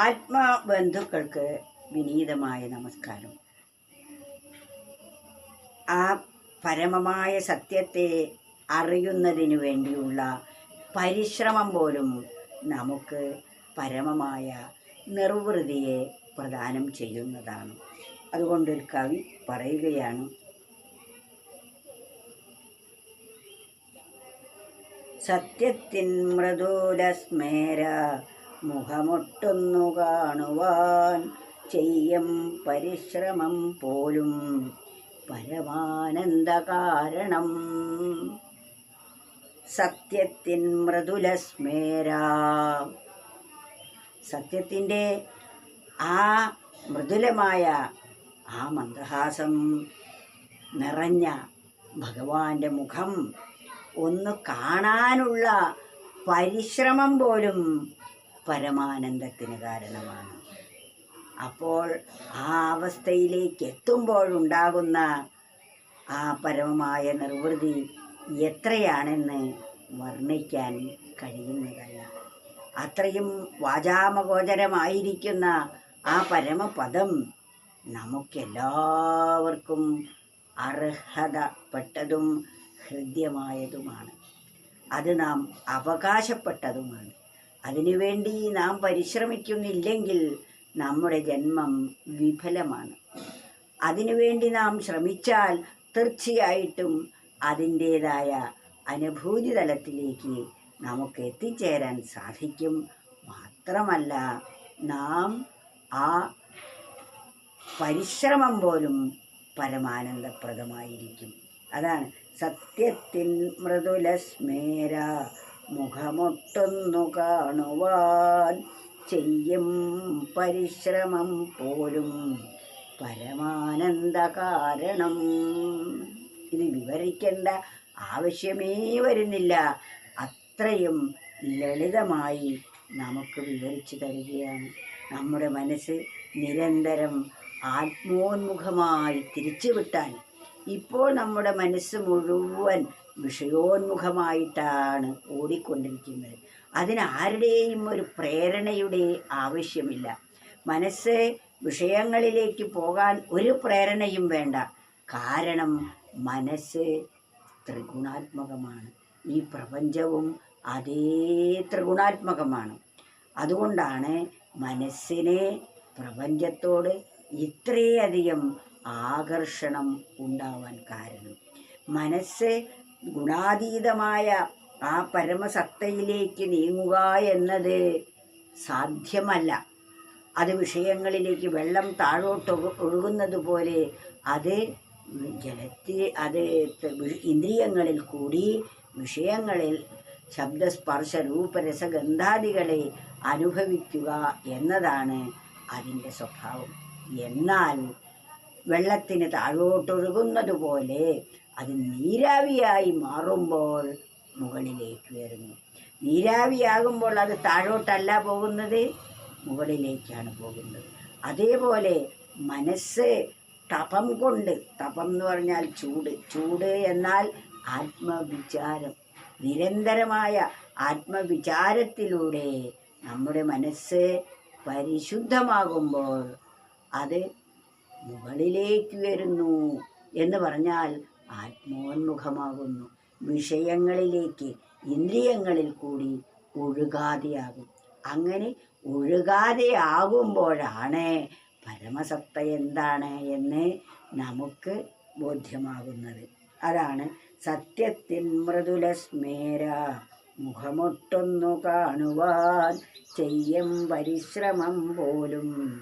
ആത്മബന്ധുക്കൾക്ക് വിനീതമായ നമസ്കാരം. ആ പരമമായ സത്യത്തെ അറിയുന്നതിനു വേണ്ടിയുള്ള പരിശ്രമം പോലും നമുക്ക് പരമമായ നിർവൃതിയെ പ്രദാനം ചെയ്യുന്നതാണ്. അതുകൊണ്ടൊരു കവി പറയുകയാണ് സത്യത്തിൻ മൃദുലസ്മേര മുഖമൊട്ടൊന്നു കാണുവാൻ ചെയ്യം പരിശ്രമം പോലും പരമാനന്ദ കാരണം. സത്യത്തിൻ മൃദുലസ്മേര. സത്യത്തിന്റെ ആ മൃദുലമായ ആ മന്ദഹാസം നിറഞ്ഞ ഭഗവാന്റെ മുഖം ഒന്ന് കാണാനുള്ള പരിശ്രമം പോലും പരമാനന്ദത്തിന് കാരണമാണ്. അപ്പോൾ ആ അവസ്ഥയിലേക്ക് എത്തുമ്പോഴുണ്ടാകുന്ന ആ പരമമായ നിർവൃതി എത്രയാണെന്ന് വർണിക്കാൻ കഴിയുന്നതല്ല. അത്രയും വാചാമഗോചരമായിരിക്കുന്ന ആ പരമപദം നമുക്കെല്ലാവർക്കും അർഹതപ്പെട്ടതും ഹൃദ്യമായതുമാണ്. അത് നാം അവകാശപ്പെട്ടതുമാണ്. അതിനുവേണ്ടി നാം പരിശ്രമിക്കുന്നില്ലെങ്കിൽ നമ്മുടെ ജന്മം വിഫലമാണ്. അതിനുവേണ്ടി നാം ശ്രമിച്ചാൽ തീർച്ചയായിട്ടും അതിന്റേതായ അനുഭൂതി തലത്തിലേക്ക് നമുക്ക് എത്തിച്ചേരാൻ സാധിക്കും. മാത്രമല്ല നാം ആ പരിശ്രമം പോലും പരമാനന്ദപ്രദമായിരിക്കും. അതാണ് സത്യത്തിൻ മൃദുലസ്മേര. മുഖമൊട്ടൊന്നു കാണുവാൻ ചെയ്യും പരിശ്രമം പോലും. പരമാനന്ദ കാരണം. ഇത് വിവരിക്കേണ്ട ആവശ്യമേ വരുന്നില്ല. അത്രയും ലളിതമായി നമുക്ക് വിവരിച്ചു തരികയാണ്. നമ്മുടെ മനസ്സ് നിരന്തരം ആത്മോന്മുഖമായി തിരിച്ചുവിട്ടാൽ ഇപ്പോൾ നമ്മുടെ മനസ്സ് മുഴുവൻ വിഷയോന്മുഖമായിട്ടാണ് ഓടിക്കൊണ്ടിരിക്കുന്നത്. അതിന് ആരുടെയും ഒരു പ്രേരണയുടെ ആവശ്യമില്ല. മനസ്സ് വിഷയങ്ങളിലേക്ക് പോകാൻ ഒരു പ്രേരണയും വേണ്ട. കാരണം മനസ്സ് ത്രിഗുണാത്മകമാണ്. ഈ പ്രപഞ്ചവും അതേ ത്രിഗുണാത്മകമാണ്. അതുകൊണ്ടാണ് മനസ്സിനെ പ്രപഞ്ചത്തോട് ഇത്രയധികം ആകർഷണം ഉണ്ടാവാൻ കാരണം. മനസ്സ് ഗുണാതീതമായ ആ പരമസത്തയിലേക്ക് നീങ്ങുക എന്നത് സാധ്യമല്ല. അത് വിഷയങ്ങളിലേക്ക് വെള്ളം താഴോട്ട് ഒഴു- ഒഴുകുന്നത് പോലെ അത് ജലത്തിൽ അത് ഇന്ദ്രിയങ്ങളിൽ കൂടി വിഷയങ്ങളിൽ ശബ്ദസ്പർശ രൂപരസഗന്ധാദികളെ അനുഭവിക്കുക എന്നതാണ് അതിന്റെ സ്വഭാവം. എന്നാൽ വെള്ളത്തിന് താഴോട്ടൊഴുകുന്നത് പോലെ അത് നീരാവിയായി മാറുമ്പോൾ മുകളിലേക്ക് വരുന്നു നീരാവിയാകുമ്പോൾ അത് താഴോട്ടല്ല പോകുന്നത് മുകളിലേക്കാണ് പോകുന്നത്. അതേപോലെ മനസ്സ് തപം കൊണ്ട് തപം എന്ന് പറഞ്ഞാൽ ചൂട് ചൂട് എന്നാൽ ആത്മവിചാരം. നിരന്തരമായ ആത്മവിചാരത്തിലൂടെ നമ്മുടെ മനസ്സ് പരിശുദ്ധമാകുമ്പോൾ അത് മുകളിലേക്ക് വരുന്നു എന്ന് പറഞ്ഞാൽ ആത്മോന്മുഖമാകുന്നു. വിഷയങ്ങളിലേക്ക് ഇന്ദ്രിയങ്ങളിൽ കൂടി ഒഴുകാതെയാകും. അങ്ങനെ ഒഴുകാതെ ആകുമ്പോഴാണ് പരമസത്ത എന്താണ് എന്ന് നമുക്ക് ബോധ്യമാകുന്നത്. അതാണ് സത്യത്തിൻ മൃദുല സ്മേര മുഖമൊട്ടൊന്നു കാണുവാൻ ചെയ്യും പരിശ്രമം പോലും.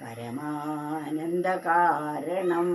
പരമാനന്ദ കാരണം